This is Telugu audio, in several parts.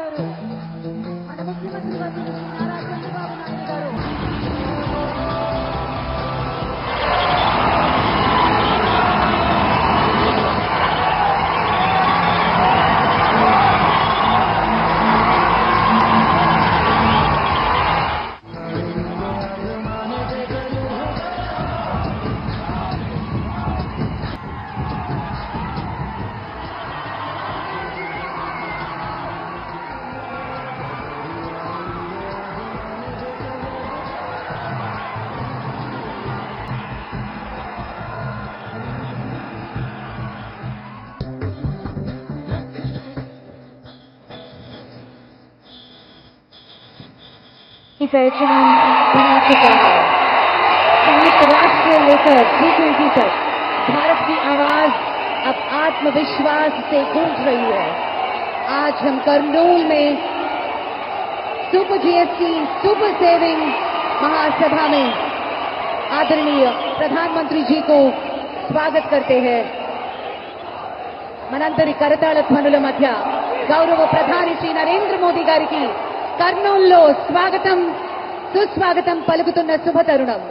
I'm going going to go to go. इस आयोजन बना चुका है संयुक्त राष्ट्र से लेकर जी ट्वेंटी तक भारत की आवाज अब आत्मविश्वास से गूंज रही है आज हम करनूल में सुपर जीएसटी सुपर सेविंग महासभा में आदरणीय प्रधानमंत्री जी को स्वागत करते हैं మనందరి కరతాళ ధ్వనుల మధ్య గౌరవ ప్రధాని శ్రీ నరేంద్ర మోదీ గారికి కర్నూల్లో స్వాగతం సుస్వాగతం పలుకుతున్న శుభతరుణం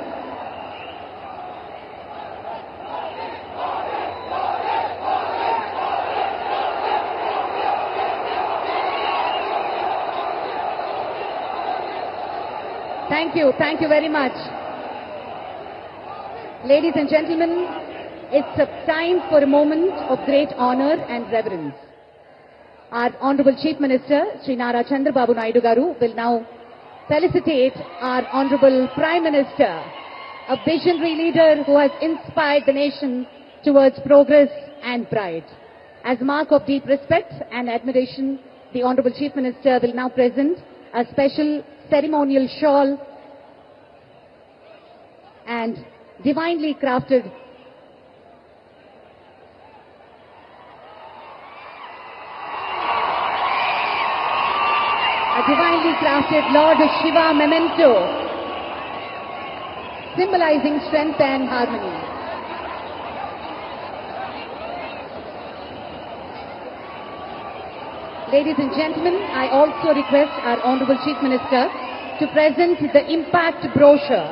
thank you thank you very much Ladies and gentlemen, it's a time for a moment of great honor and reverence. Our Honorable Chief Minister, Sri Nara Chandrababu Naidu Garu, will now felicitate our Honorable Prime Minister, a visionary leader who has inspired the nation towards progress and pride. As a mark of deep respect and admiration, the Honorable Chief Minister will now present a special ceremonial shawl and divinely crafted a divinely crafted Lord Shiva memento symbolizing strength and harmony. Ladies and gentlemen, I also request our Honorable Chief Minister to present the impact brochure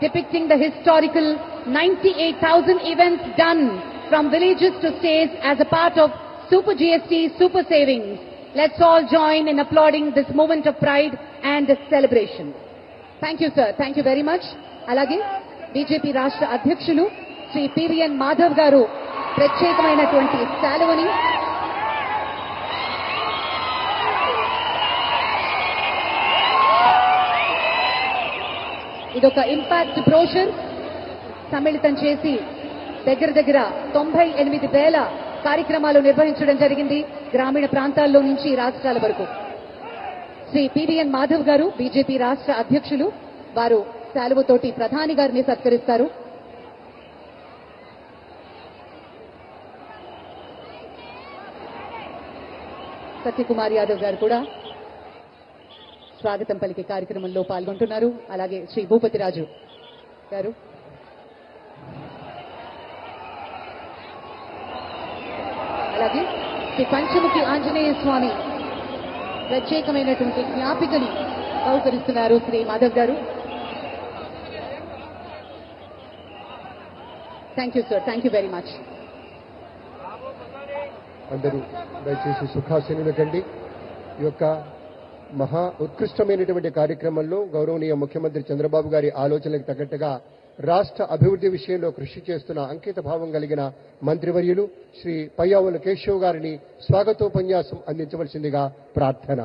depicting the historical 98,000 events done from villages to states as a part of Super GST Super Savings. Let's all join in applauding this moment of pride and celebration. Thank you sir thank you very much అలాగే బీజేపీ రాష్ట్ర అధ్యక్షులు శ్రీ పివిఎన్ మాధవ్ గారు ప్రత్యేకమైనటువంటి శాలువని ఇదొక ఇంపాక్ట్ బ్రోషర్ సమ్మిళితం చేసి దగ్గర దగ్గర తొంభై ఎనిమిది వేల కార్యక్రమాలు నిర్వహించడం జరిగింది. గ్రామీణ ప్రాంతాల్లో నుంచి రాష్ట్రాల వరకు. శ్రీ పివిఎన్ మాధవ్ గారు బీజేపీ రాష్ట్ర అధ్యక్షులు వారు సెలవుతోటి ప్రధాని గారిని సత్కరిస్తారు. సత్యకుమార్ యాదవ్ గారు కూడా స్వాగతం పలికే కార్యక్రమంలో పాల్గొంటున్నారు. అలాగే శ్రీ భూపతి రాజు గారు. అలాగే శ్రీ పంచముఖి ఆంజనేయ స్వామి ప్రత్యేకమైనటువంటి జ్ఞాపికని బహుకరిస్తున్నారు శ్రీ మాధవ్ గారు. Thank you sir thank you very much అందరూ దయచేసి సుఖాసీనులకండి ఈ యొక్క మహా ఉత్కృష్టమైనటువంటి కార్యక్రమంలో గౌరవనీయ ముఖ్యమంత్రి చంద్రబాబు గారి ఆలోచనలకు తగ్గట్టుగా రాష్ట్ర అభివృద్ధి విషయంలో కృషి చేస్తున్న అంకిత భావం కలిగిన మంత్రివర్యులు శ్రీ పయ్యావుల కేశవ్ గారిని స్వాగతోపన్యాసం అందించవలసిందిగా ప్రార్థన.